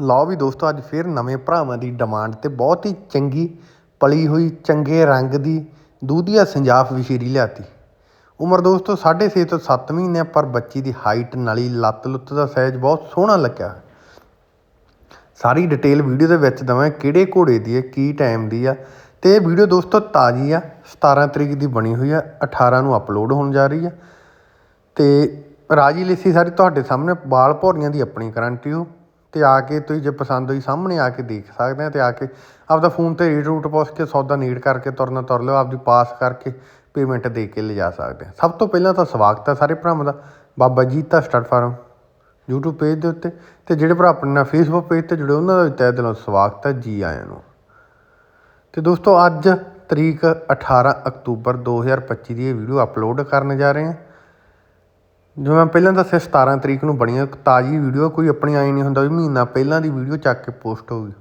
ਲਓ ਵੀ ਦੋਸਤੋ, ਅੱਜ ਫਿਰ ਨਵੇਂ ਭਰਾਵਾਂ ਦੀ ਡਿਮਾਂਡ ਤੇ ਬਹੁਤ ਹੀ ਚੰਗੀ, ਪਲੀ ਹੋਈ, ਚੰਗੇ ਰੰਗ ਦੀ ਦੂਧੀਆ ਸੰਜਾਫ ਵਿਸ਼ੇਰੀ ਲਿਆਤੀ। ਉਮਰ ਦੋਸਤੋ 6.5 ਤੋਂ 7 ਮਹੀਨੇ ਪਰ ਬੱਚੀ ਦੀ ਹਾਈਟ ਨਾਲੀ ਲੱਤ ਲੁੱਤ ਦਾ ਸਾਈਜ਼ ਬਹੁਤ ਸੋਹਣਾ ਲੱਗਿਆ। ਸਾਰੀ ਡਿਟੇਲ ਵੀਡੀਓ ਦੇ ਵਿੱਚ ਦਵਾਂ ਕਿਹੜੇ ਘੋੜੇ ਦੀ ਹੈ, ਕੀ ਟਾਈਮ ਦੀ ਆ, ਤੇ ਇਹ ਵੀਡੀਓ ਦੋਸਤੋ ਤਾਜ਼ੀ ਆ 17 ਤਰੀਕ ਦੀ ਬਣੀ ਹੋਈ ਆ 18 ਨੂੰ ਅਪਲੋਡ ਹੋਣ ਜਾ ਰਹੀ ਆ। ਤੇ ਰਾਜੀ ਲਿਸੀ ਸਾਰੀ ਤੁਹਾਡੇ ਸਾਹਮਣੇ, ਬਾਲ ਭੌਰੀਆਂ ਦੀ ਆਪਣੀ ਗਾਰੰਟੀ ਹੋ। ਤੇ ਆ ਕੇ ਤੁਸੀਂ ਜੇ ਪਸੰਦ ਹੋਈ ਸਾਹਮਣੇ ਆ ਕੇ ਦੇਖ ਸਕਦੇ ਆ ਤੇ ਆ ਕੇ ਆਪਦਾ ਫੋਨ ਤੇ ਰੇਟ ਰੂਟ ਪੁੱਛ ਕੇ ਸੌਦਾ ਨੀਡ ਕਰਕੇ ਤੁਰਨਾ ਤੁਰ ਲਿਓ, ਆਪਦੀ ਪਾਸ ਕਰਕੇ ਪੇਮੈਂਟ ਦੇ ਕੇ ਲਿਜਾ ਸਕਦੇ ਆ। ਸਭ ਤੋਂ ਪਹਿਲਾਂ ਤਾਂ ਸਵਾਗਤ ਹੈ ਸਾਰੇ ਭਰਾਵਾਂ ਦਾ। Baba Jeeta stud farm. YouTube page ਦੇ ਉੱਤੇ ਤੇ ਜਿਹੜੇ ਭਰਾ ਆਪਣੇ ਨਾਲ Facebook ਪੇਜ ਤੇ ਜੁੜੇ, ਉਹਨਾਂ ਦਾ ਵੀ ਤਹਿ ਦਿਲੋਂ ਸਵਾਗਤ ਹੈ ਜੀ ਆਇਆਂ ਨੂੰ। ਤੇ ਦੋਸਤੋ, ਅੱਜ ਤਰੀਕ 18 ਅਕਤੂਬਰ 2025 ਦੀ ਇਹ ਵੀਡੀਓ ਅਪਲੋਡ ਕਰਨ ਜਾ ਰਹੇ ਹਾਂ ਜਿਵੇਂ ਮੈਂ ਪਹਿਲਾਂ ਦੱਸਿਆ 17 ਤਰੀਕ ਨੂੰ ਬਣੀ ਹੈ ਤਾਜ਼ੀ ਵੀਡੀਓ ਕੋਈ ਆਪਣੀ ਆਈ ਨਹੀਂ ਹੁੰਦਾ ਵੀ ਮਹੀਨਾ ਪਹਿਲਾਂ ਦੀ ਵੀਡੀਓ ਚੱਕ ਕੇ ਪੋਸਟ ਹੋਊਗੀ।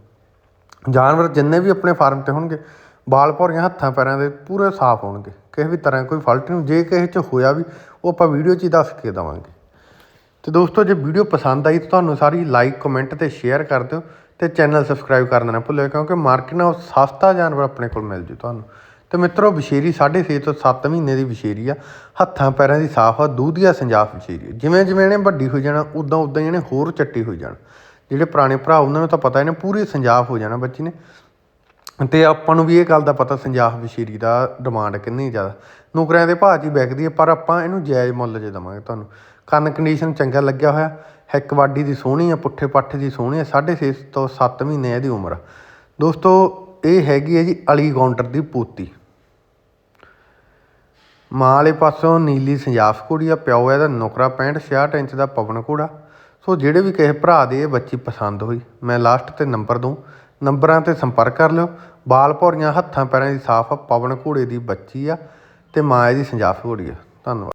ਜਾਨਵਰ ਜਿੰਨੇ ਵੀ ਆਪਣੇ ਫਾਰਮ ਤੇ ਹੋਣਗੇ, ਬਾਲ ਭੌਰੀਆਂ ਹੱਥਾਂ ਪੈਰਾਂ ਦੇ ਪੂਰੇ ਸਾਫ਼ ਹੋਣਗੇ। ਕਿਸੇ ਵੀ ਤਰ੍ਹਾਂ ਕੋਈ ਫਾਲਟ ਨਹੀਂ, ਜੇ ਕਿਸੇ 'ਚ ਹੋਇਆ ਵੀ, ਉਹ ਆਪਾਂ ਵੀਡੀਓ 'ਚ ਹੀ ਦੱਸ ਕੇ ਦੇਵਾਂਗੇ। ਤੇ ਦੋਸਤੋ, ਜੇ ਵੀਡੀਓ ਪਸੰਦ ਆਈ ਤਾਂ ਤੁਹਾਨੂੰ ਸਾਰੀ ਲਾਈਕ ਕਮੈਂਟ ਤੇ ਸ਼ੇਅਰ ਕਰ ਦਿਓ ਤੇ ਚੈਨਲ ਸਬਸਕ੍ਰਾਈਬ ਕਰਨਾ ਨਾ ਭੁੱਲਿਓ, ਕਿਉਂਕਿ ਮਾਰਕੀਟ ਨਾਲ ਸਸਤਾ ਜਾਨਵਰ ਆਪਣੇ ਕੋਲ ਮਿਲ ਜੂ ਤੁਹਾਨੂੰ। ਤੇ ਮਿੱਤਰੋ, ਵਿਸ਼ੇਰੀ 6.5 ਤੋਂ 7 ਮਹੀਨੇ ਦੀ ਵਿਸ਼ੇਰੀ ਆ। ਹੱਥਾਂ, ਪੈਰਾਂ ਦੀ ਸਾਫ਼ ਆ ਦੂਧੀਆ ਸੰਜਾਫ ਵਿਸ਼ੇਰੀ ਜਿਵੇਂ ਜਿਵੇਂ ਇਹਨੇ ਵੱਡੀ ਹੋ ਜਾਣਾ, ਉਦਾਂ ਉਦਾਂ ਇਹਨੇ ਹੋਰ ਚੱਟੀ ਹੋ ਜਾਣ। ਜਿਹੜੇ ਪੁਰਾਣੇ ਭਰਾ ਉਹਨਾਂ ਨੂੰ ਤਾਂ ਪਤਾ, ਇਹਨੇ ਪੂਰੀ ਸੰਜਾਫ ਹੋ ਜਾਣਾ ਬੱਚੀ ਨੇ। ਤੇ ਆਪਾਂ ਨੂੰ ਵੀ ਇਹ ਗੱਲ ਦਾ ਪਤਾ, ਸੰਜਾਫ ਵਿਸ਼ੇਰੀ ਦਾ ਡਿਮਾਂਡ ਕਿੰਨੀ ਜ਼ਿਆਦਾ। ਨੌਕਰੀਆਂ ਦੇ ਭਾਅ 'ਚ ਹੀ ਵਿਕਦੀ ਹੈ ਪਰ ਆਪਾਂ ਇਹਨੂੰ ਜਾਇਜ਼ ਮੁੱਲ 'ਚ ਦੇਵਾਂਗੇ ਤੁਹਾਨੂੰ। ਕੰਨ ਕੰਡੀਸ਼ਨ ਚੰਗਾ ਲੱਗਿਆ ਹੋਇਆ ਹਿੱਕ ਵਾਡੀ ਦੀ ਸੋਹਣੀ ਆ, ਪੁੱਠੇ ਪੱਠੇ ਦੀ ਸੋਹਣੀ ਆ 6.5 ਤੋਂ 7 ਮਹੀਨੇ ਇਹਦੀ ਉਮਰ। ਆ ਦੋਸਤੋ, ਇਹ ਹੈਗੀ ਹੈ ਜੀ ਅਲੀ ਗੌਂਡਰ ਦੀ ਪੋਤੀ। ਮਾਂ ਵਾਲੇ ਪਾਸੋਂ ਨੀਲੀ ਸੰਜਾਫ ਘੋੜੀ ਆ, ਪਿਓ ਇਹਦਾ ਨੁਕਰਾ 65 66 ਇੰਚ ਦਾ ਪਵਨ ਘੋੜਾ। ਸੋ ਜਿਹੜੇ ਵੀ ਕਿਸੇ ਭਰਾ ਦੇ ਇਹ ਬੱਚੀ ਪਸੰਦ ਹੋਈ, ਮੈਂ ਲਾਸਟ ਤੇ ਨੰਬਰ ਦੂੰ ਨੰਬਰਾਂ ਤੇ ਸੰਪਰਕ ਕਰ ਲਿਓ। ਬਾਲ ਭੌਰੀਆਂ ਹੱਥਾਂ ਪੈਰਾਂ ਦੀ ਸਾਫ਼ ਆ, ਪਵਨ ਘੋੜੇ ਦੀ ਬੱਚੀ ਆ ਤੇ ਮਾਂ ਇਹਦੀ ਸੰਜਾਫ ਘੋੜੀ ਆ। ਧੰਨਵਾਦ।